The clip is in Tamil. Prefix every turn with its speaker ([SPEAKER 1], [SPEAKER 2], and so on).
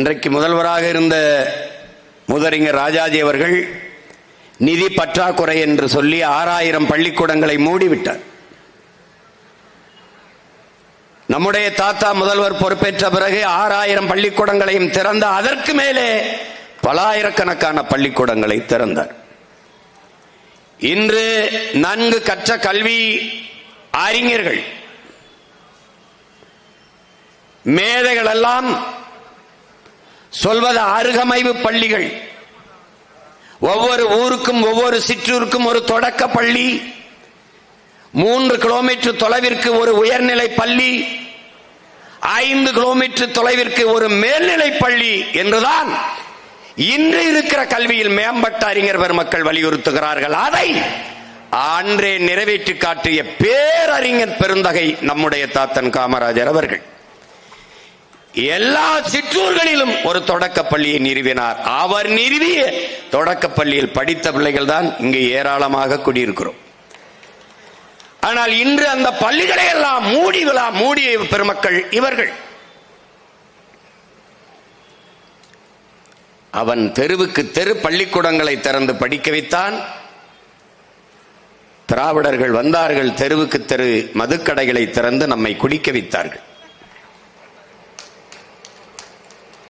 [SPEAKER 1] அன்றைக்கு முதல்வராக இருந்த முதறிஞர் ராஜாஜி அவர்கள் நிதி பற்றாக்குறை என்று சொல்லி ஆறாயிரம் பள்ளிக்கூடங்களை மூடிவிட்டார். நம்முடைய தாத்தா முதல்வர் பொறுப்பேற்ற பிறகு ஆறாயிரம் பள்ளிக்கூடங்களையும் திறந்த அதற்கு மேலே பலாயிரக்கணக்கான பள்ளிக்கூடங்களை திறந்தார். இன்று நன்கு கற்ற கல்வி அறிஞர்கள் மேதைகள் எல்லாம் சொல்வது அருகமைவு பள்ளிகள். ஒவ்வொரு ஊருக்கும் ஒவ்வொரு சிற்றூருக்கும் ஒரு தொடக்க பள்ளி. மூன்று கிலோமீட்டர் தொலைவிற்கு ஒரு உயர்நிலை பள்ளி. ஐந்து கிலோமீட்டர் தொலைவிற்கு ஒரு மேல்நிலை பள்ளி என்றுதான் இன்று இருக்கிற கல்வியில் மேம்பட்ட அறிஞர் பெருமக்கள் வலியுறுத்துகிறார்கள். அதை அன்றே நிறைவேற்றி காட்டிய பேரறிஞர் பெருந்தகை நம்முடைய தாத்தன் காமராஜர் அவர்கள். எல்லா சிற்றூர்களிலும் ஒரு தொடக்க பள்ளியை நிறுவினார். அவர் நிறுவிய தொடக்க பள்ளியில் படித்த பிள்ளைகள் தான் இங்கு ஏராளமாக குடியிருக்கிறோம். ஆனால் இன்று அந்த பள்ளிகளை எல்லாம் மூடி விழா மூடிய பெருமக்கள் இவர்கள். அவன் தெருவுக்கு தெரு பள்ளிக்கூடங்களை திறந்து படிக்க வைத்தான். திராவிடர்கள் வந்தார்கள் தெருவுக்கு தெரு மதுக்கடைகளை திறந்து நம்மை குடிக்க வைத்தார்கள்.